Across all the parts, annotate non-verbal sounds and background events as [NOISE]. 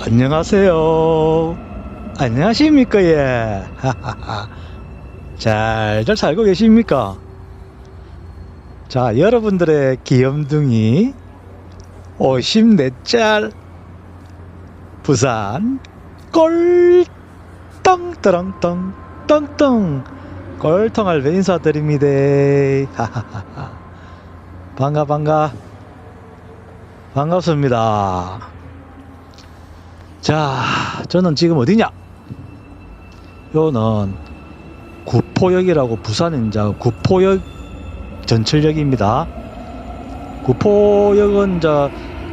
안녕하세요. 안녕하십니까, 예. [LAUGHS] 잘들 살고 계십니까? 자, 여러분들의 귀염둥이 54짤 부산 꼴똥 떠렁똥 똥똥 꼴통알배 인사드립니다. [LAUGHS] 반가 반가 반갑습니다. 자, 저는 지금 어디냐? 요는 구포역이라고 부산은 이제 구포역 전철역입니다. 구포역은 이제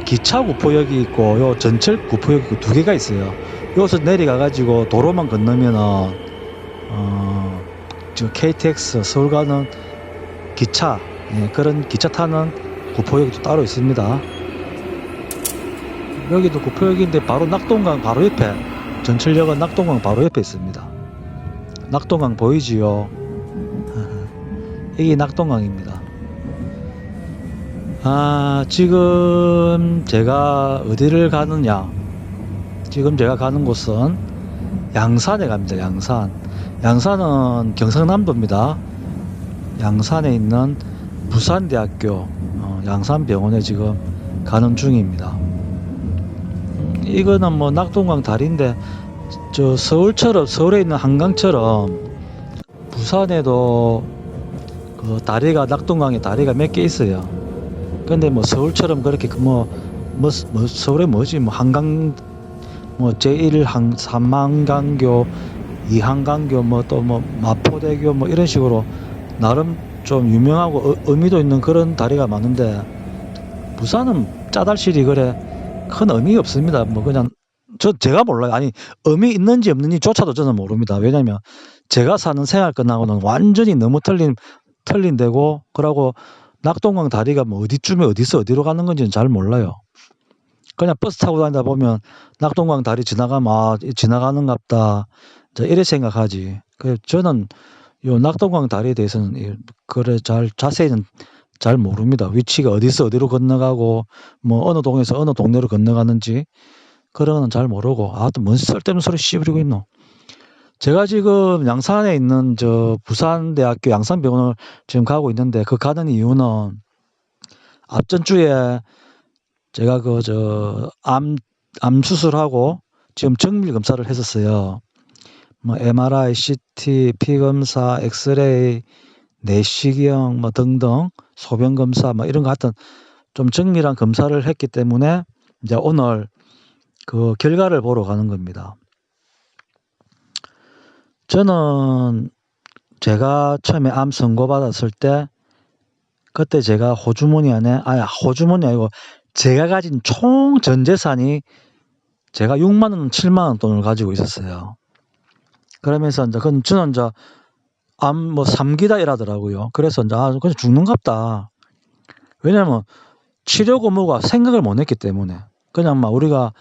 기차 구포역이 있고 요 전철 구포역이 있고 두 개가 있어요. 여기서 내려가 가지고 도로만 건너면은 어, 저 KTX 서울 가는 기차 예, 그런 기차 타는 구포역이 또 따로 있습니다. 여기도 구포역인데 바로 낙동강 바로 옆에 전철역은 낙동강 바로 옆에 있습니다. 낙동강 보이지요? [LAUGHS] 이게 낙동강입니다. 아, 지금 제가 어디를 가느냐? 지금 제가 가는 곳은 양산에 갑니다. 양산. 양산은 경상남도입니다. 양산에 있는 부산대학교 어, 양산병원에 지금 가는 중입니다. 음, 이거는 뭐 낙동강 다리인데 저 서울처럼 서울에 있는 한강처럼 부산에도 그 다리가 낙동강에 다리가 몇 개 있어요. 근데 뭐 서울처럼 그렇게 그 뭐, 뭐, 뭐 서울에 뭐지 뭐 한강 뭐 제1항 삼만강교 이한강교 뭐 또 뭐 마포대교 뭐 이런 식으로 나름 좀 유명하고 어- 의미도 있는 그런 다리가 많은데 부산은 짜달실이 그래 큰 의미 없습니다. 뭐 그냥 저 제가 몰라요. 아니 의미 있는지 없는지조차도 저는 모릅니다. 왜냐면 제가 사는 생활 끝나고는 완전히 너무 틀린 틀린 데고 그러고 낙동강 다리가 뭐 어디쯤에 어디서 어디로 가는 건지는 잘 몰라요. 그냥 버스 타고 다니다 보면 낙동강 다리 지나가면 아 지나가는갑다 이래 생각하지. 그 저는 요 낙동강 다리에 대해서는 이- 그래 잘 자세히는 잘 모릅니다. 위치가 어디서 어디로 건너가고 뭐 어느 동에서 어느 동네로 건너가는지 그런 거는 잘 모르고 아또뭔 쓸데없는 소리 씨부리고 있노. 제가 지금 양산에 있는 저 부산대학교 양산병원을 지금 가고 있는데 그 가는 이유는 앞전 주에 제가 그 저 암 암 수술하고 지금 정밀 검사를 했었어요. 뭐 MRI, CT, 피 검사, 엑스레이, 내시경 뭐 등등 소변 검사 뭐 이런 거 하여튼 좀 정밀한 검사를 했기 때문에 이제 오늘 그 결과를 보러 가는 겁니다. 저는 제가 처음에 암 선고 받았을 때 그때 제가 호주머니 안에 아니 호주머니 아니고 제가 가진 총 전 재산이 제가 6만 원, 7만 원 돈을 가지고 있었어요. 그러면서 이제 그건 저는 이제 암뭐 3기다 이라더라고요. 그래서 이제 아 그냥 죽는갑다. 왜냐면 치료고 뭐가 생각을 못 했기 때문에 그냥 막 우리가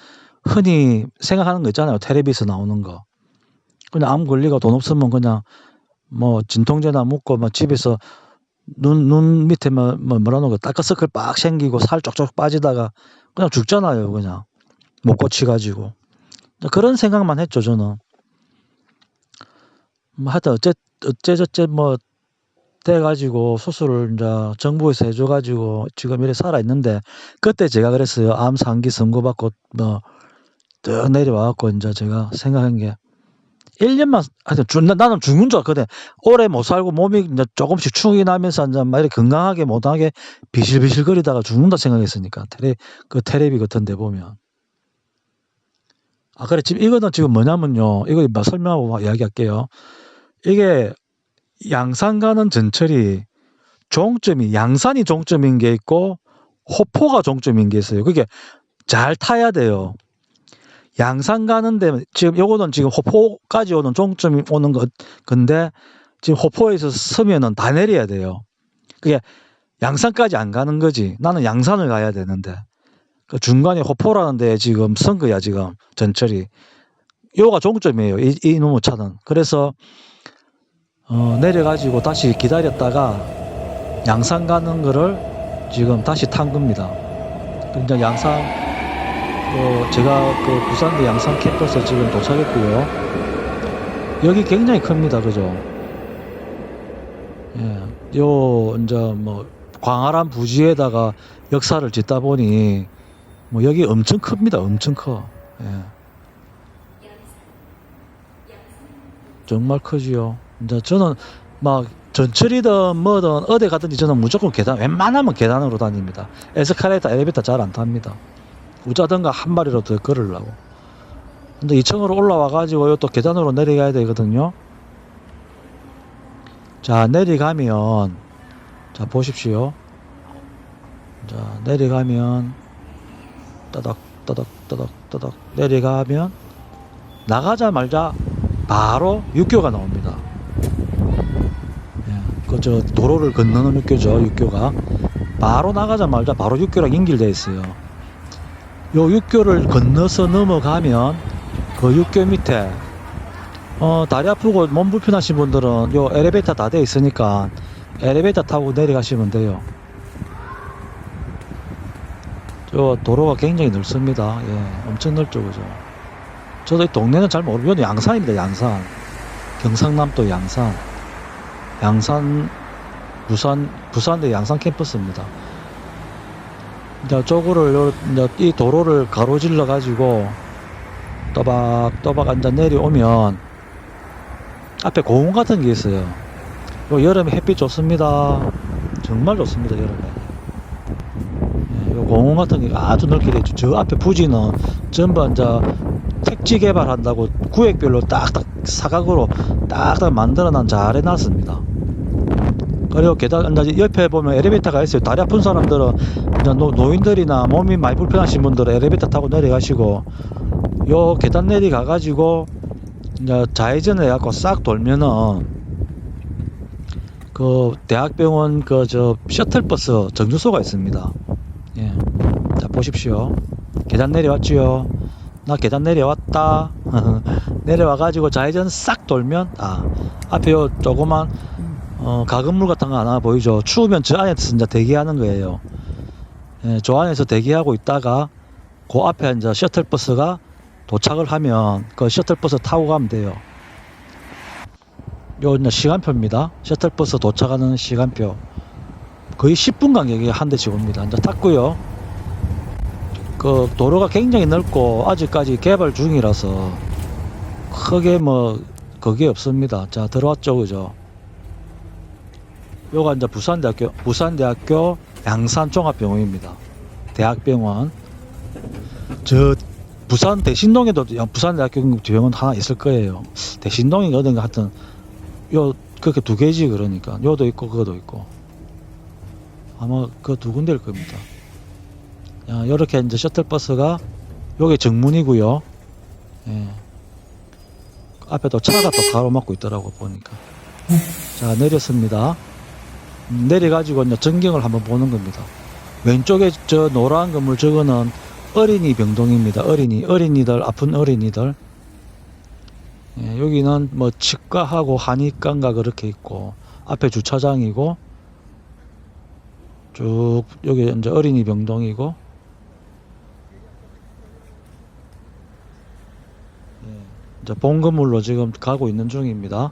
흔히 생각하는 거 있잖아요. 텔레비에서 나오는 거. 그냥 암 걸리고 돈 없으면 그냥 뭐 진통제나 먹고 막 집에서 눈, 눈 밑에 뭐, 뭐 뭐라 노그 다크서클 빡 생기고 살 쪽쪽 빠지다가 그냥 죽잖아요. 그냥 못 고치가지고 그런 생각만 했죠. 저는 뭐 하여튼 어째 어째저째 뭐 돼가지고 수술을 이제 정부에서 해줘가지고 지금 이래 살아 있는데 그때 제가 그랬어요. 암 상기 선고받고 뭐떡 내려와갖고 이제 제가 생각한 게 1년만 하여튼 주, 나- 나는 죽는 줄 알거든. 오래 못 살고 몸이 이제 조금씩 축이 나면서 이제 막 이렇게 건강하게 못하게 비실비실거리다가 죽는다 생각했으니까 테레 그 테레비 같은 데 보면 아 그래 지금 이거는 지금 뭐냐면요. 이거 막 설명하고 막 이야기할게요. 이게 양산 가는 전철이 종점이 양산이 종점인 게 있고 호포가 종점인 게 있어요. 그게 잘 타야 돼요. 양산 가는데 지금 요거는 지금 호포까지 오는 종점이 오는 것 건데 지금 호포에서 서면은 다 내려야 돼요. 그게 양산까지 안 가는 거지. 나는 양산을 가야 되는데 그 중간에 호포라는 데 지금 선 거야 지금 전철이. 요가 종점이에요. 이, 이놈의 차는. 그래서 어, 내려가지고 다시 기다렸다가 양산 가는 거를 지금 다시 탄 겁니다. 근데 양산 어, 제가 그 부산대 양산 캠퍼스 지금 도착했고요. 여기 굉장히 큽니다. 그죠? 예. 요, 이제 뭐, 광활한 부지에다가 역사를 짓다 보니, 뭐, 여기 엄청 큽니다. 엄청 커. 예. 정말 크지요. 이제 저는 막 전철이든 뭐든 어디 가든지 저는 무조건 계단, 웬만하면 계단으로 다닙니다. 에스컬레이터, 엘리베이터 잘 안 탑니다. 우자든가 한 마리라도 더 걸으려고. 근데 2층으로 올라와 가지고 또 계단으로 내려가야 되거든요. 자, 내려가면, 자, 보십시오. 자, 내려가면, 따닥, 따닥, 따닥, 따닥, 내려가면, 나가자마자 바로 육교가 나옵니다. 예, 그저 도로를 건너는 육교죠, 육교가. 바로 나가자마자 바로 육교랑 연결되어 있어요. 요 육교를 건너서 넘어가면 그 육교 밑에 어 다리 아프고 몸 불편하신 분들은 요 엘리베이터 다 돼 있으니까 엘리베이터 타고 내려가시면 돼요. 저 도로가 굉장히 넓습니다. 예, 엄청 넓죠, 그죠? 저도 이 동네는 잘 모르고 양산입니다, 양산. 경상남도 양산. 양산 부산 부산대 양산 캠퍼스입니다. 이제 저거를 이 도로를 가로질러 가지고 또박또박 앉아 내려오면 앞에 공원 같은 게 있어요. 요 여름에 햇빛 좋습니다. 정말 좋습니다 여름에. 예, 요 공원 같은 게 아주 넓게 돼 있죠. 저 앞에 부지는 전부 이제 택지 개발한다고 구획별로 딱딱 사각으로 딱딱 만들어놔 잘 해놨습니다. 그리고 이제 옆에 보면 엘리베이터가 있어요. 다리 아픈 사람들은 노, 노인들이나 몸이 많이 불편하신 분들은 엘리베이터 타고 내려가시고 요 계단 내려가 가지고 이제 좌회전을 해갖고 싹 돌면은 그 대학병원 그 저 셔틀버스 정류소가 있습니다. 예. 자 보십시오. 계단 내려왔지요. 나 계단 내려왔다. [LAUGHS] 내려와 가지고 좌회전 싹 돌면 아 앞에 요 조그만 어, 가건물 같은 거 하나 보이죠? 추우면 저 안에서 이제 대기하는 거예요. 예, 저 안에서 대기하고 있다가 그 앞에 이제 셔틀버스가 도착을 하면 그 셔틀버스 타고 가면 돼요. 요 이제 시간표입니다. 셔틀버스 도착하는 시간표. 거의 10분 간격에 한 대씩 옵니다. 이제 탔고요. 그 도로가 굉장히 넓고 아직까지 개발 중이라서 크게 뭐 그게 없습니다. 자 들어왔죠, 그죠? 요가 이제 부산대학교 부산대학교 양산종합병원입니다. 대학병원. 저 부산 대신동에도 부산대학교 병원 하나 있을 거예요. 대신동인가 어딘가 하여튼 요 그렇게 두 개지 그러니까 요도 있고 그거도 있고 아마 그 두 군데일 겁니다. 야, 요렇게 이제 셔틀버스가 요게 정문이고요. 예. 앞에도 차가 또 가로막고 있더라고 보니까. 자 내렸습니다. 음, 내려가지고 이제 전경을 한번 보는 겁니다. 왼쪽에 저 노란 건물 저거는 어린이 병동입니다. 어린이 어린이들 아픈 어린이들. 예, 여기는 뭐 치과하고 한의과인가 그렇게 있고 앞에 주차장이고 쭉 여기 이제 어린이 병동이고 이제 본 건물로 지금 가고 있는 중입니다.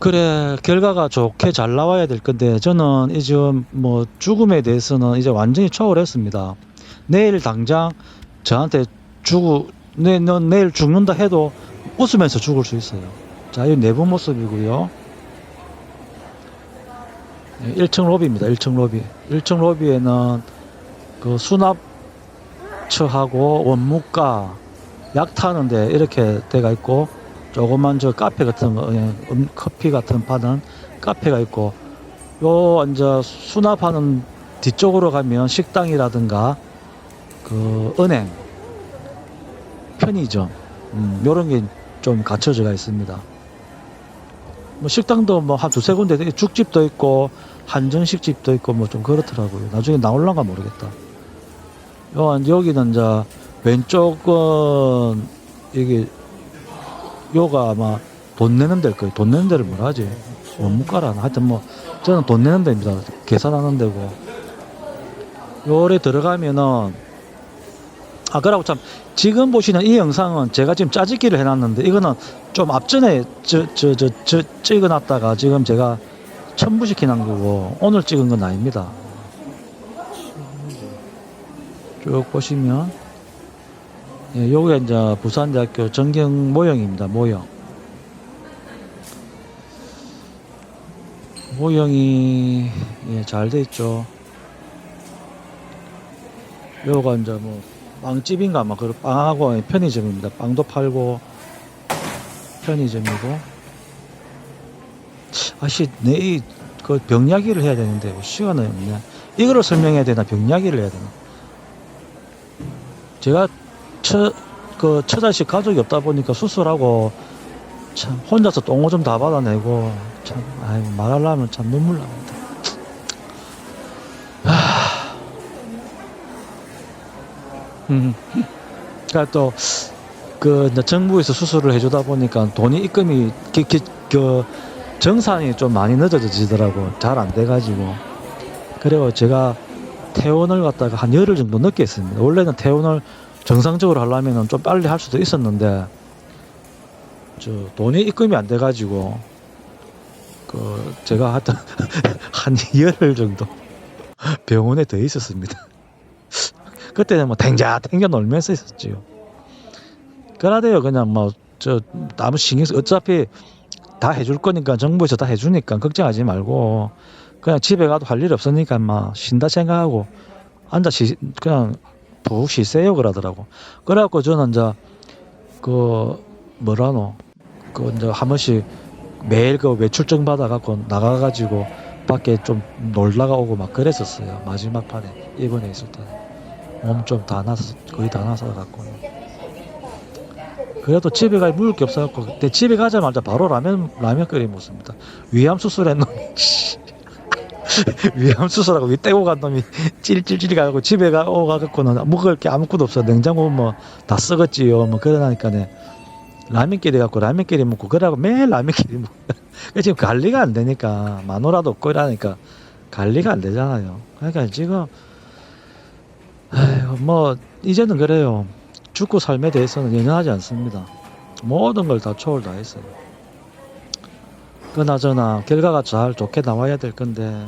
그래 결과가 좋게 잘 나와야 될 건데 저는 이 지금 뭐 죽음에 대해서는 이제 완전히 초월했습니다. 내일 당장 저한테 죽우 내, 너 내일 죽는다 해도 웃으면서 죽을 수 있어요. 자, 이 내부 모습이고요. 1층 로비입니다. 1층 로비. 1층 로비에는 그 수납처하고 원무가 약 타는데 이렇게 돼가 있고 조그만 저 카페 같은 거, 예, 음, 커피 같은 파는 카페가 있고 요 이제 수납하는 뒤쪽으로 가면 식당이라든가 그 은행, 편의점 음, 요런 게 좀 갖춰져가 있습니다. 뭐 식당도 뭐 한 두세 군데 죽집도 있고 한정식집도 있고 뭐 좀 그렇더라고요. 나중에 나올란가 모르겠다. 요 여기는 이제 왼쪽은 이게 요가 아마 돈 내는 데일 거예요. 돈 내는 데를 뭐라 하지? 원무가라나 하여튼 뭐 저는 돈 내는 데입니다. 계산하는 데고 요래 들어가면은 아 그러고 참 지금 보시는 이 영상은 제가 지금 짜집기를 해놨는데 이거는 좀 앞전에 저 저 저 저 찍어놨다가 지금 제가 첨부시켜놓은 거고 오늘 찍은 건 아닙니다 쭉 보시면 예, 요게 이제 부산대학교 전경 모형입니다 모형 모형이 예, 잘돼 있죠. 요가 이제 뭐 빵집인가 아마 그 빵하고 편의점입니다. 빵도 팔고 편의점이고 아씨 내그 병약이를 해야 되는데 시간이 없네. 이거를 설명해야 되나 병약이를 해야 되나? 제가 처 그 처자식 가족이 없다 보니까 수술하고 참 혼자서 똥오줌 다 받아내고 참 아이고 말하려면 참 눈물 납니다. 하... 음, 그러니까 또 그 정부에서 수술을 해주다 보니까 돈이 입금이 기, 기, 그 정산이 좀 많이 늦어지더라고. 잘 안 돼가지고. 그리고 제가 퇴원을 갖다가 한 열흘 정도 늦게 했습니다. 원래는 퇴원을 정상적으로 하려면 좀 빨리 할 수도 있었는데 저 돈이 입금이 안 돼가지고 그 제가 하여튼 [LAUGHS] 한 열흘 정도 병원에 더 있었습니다. 그때는 뭐 탱자 탱자 놀면서 있었지요. 그러대요 그냥 뭐 저 아무 신경 쓰 어차피 다 해줄 거니까 정부에서 다 해주니까 걱정하지 말고 그냥 집에 가도 할 일 없으니까 막 쉰다 생각하고 앉아 쉬 그냥 푹 쉬세요 그러더라고. 그래갖고 저는 이제 그 뭐라노 그 이제 한 번씩 매일 그 외출증 받아갖고 나가가지고 밖에 좀 놀다가 오고 막 그랬었어요. 마지막 판에 이번에 있을 때. 몸 좀 다 나서 거의 다 나서 갖고. 그래도 집에 가 먹을 게 없어갖고 그때 집에 가자마자 바로 라면 라면 끓여 먹습니다. 위암 씨. [LAUGHS] 위암 수술하고 위 떼고 간 놈이 찔찔찔 가고 집에 가 오 가갖고는 먹을 게 아무것도 없어. 냉장고 뭐 다 썩었지요. 뭐 그러니까네. 라면끼리 갖고 라면끼리 먹고 그러고 매일 라면끼리 먹고. [LAUGHS] 그 지금 관리가 안 되니까 마누라도 없고 이러니까 관리가 안 되잖아요. 그러니까 지금 아이고 뭐 이제는 그래요. 죽고 삶에 대해서는 연연하지 않습니다. 모든 걸 다 초월 다 했어요 그나저나 결과가 잘 좋게 나와야 될 건데.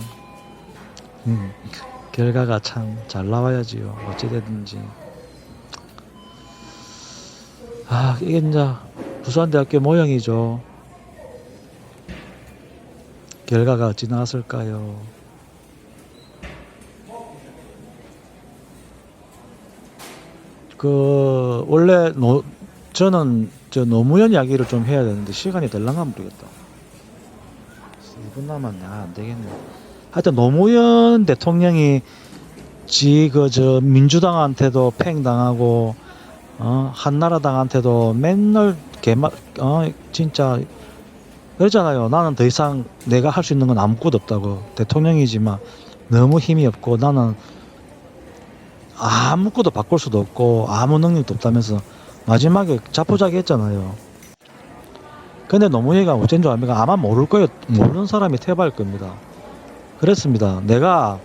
음, 결과가 참 잘 나와야지요. 어찌되든지. 아 이게 이제 부산대학교 모형이죠. 결과가 어찌 나왔을까요? 그 원래 노, 저는 저 노무현 이야기를 좀 해야 되는데 시간이 될랑가 모르겠다 2분 남았네. 아, 안 되겠네. 하여튼 노무현 대통령이 지그저 민주당한테도 팽 당하고 어 한나라당한테도 맨날 개마 어 진짜 그러잖아요. 나는 더 이상 내가 할 수 있는 건 아무것도 없다고. 대통령이지만 너무 힘이 없고 나는 아무것도 바꿀 수도 없고 아무 능력도 없다면서 마지막에 자포자기 했잖아요 근데 노무현이가 어쩐 줄 압니까 아마 모를 거예요 모르는 사람이 태바일 겁니다 그랬습니다 내가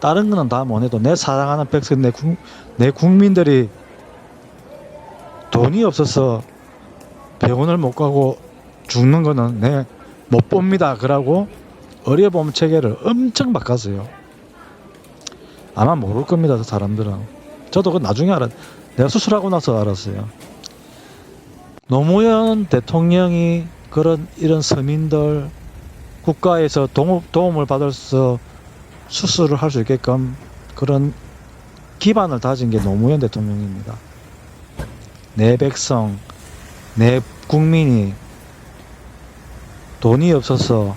다른 거는 다 못해도 내 사랑하는 백성 내, 국, 내 국민들이 돈이 없어서 병원을 못 가고 죽는 거는 내 못 봅니다. 그러고 어려봄 체계를 엄청 바꿨어요. 아마 모를 겁니다. 그 사람들은. 저도 그 나중에 알았, 내가 수술하고 나서 알았어요. 노무현 대통령이 그런 이런 서민들 국가에서 도움, 받을 수 수술을 할 수 있게끔 그런 기반을 다진 게 노무현 대통령입니다. 내 백성, 내 국민이 돈이 없어서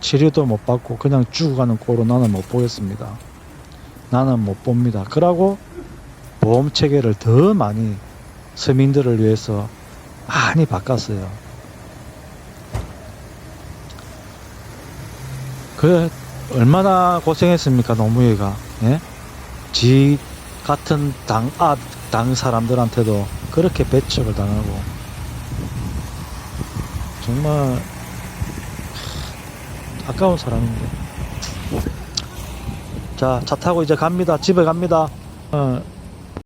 치료도 못 받고 그냥 죽어가는 꼴로 나는 못 보겠습니다. 나는 못 봅니다. 그러고 보험 체계를 더 많이 서민들을 위해서 많이 바꿨어요. 그 얼마나 고생했습니까 노무현가 예? 지 같은 당, 아, 당 사람들한테도 그렇게 배척을 당하고 정말 아까운 사람인데 자, 차 타고 이제 갑니다. 집에 갑니다. 어,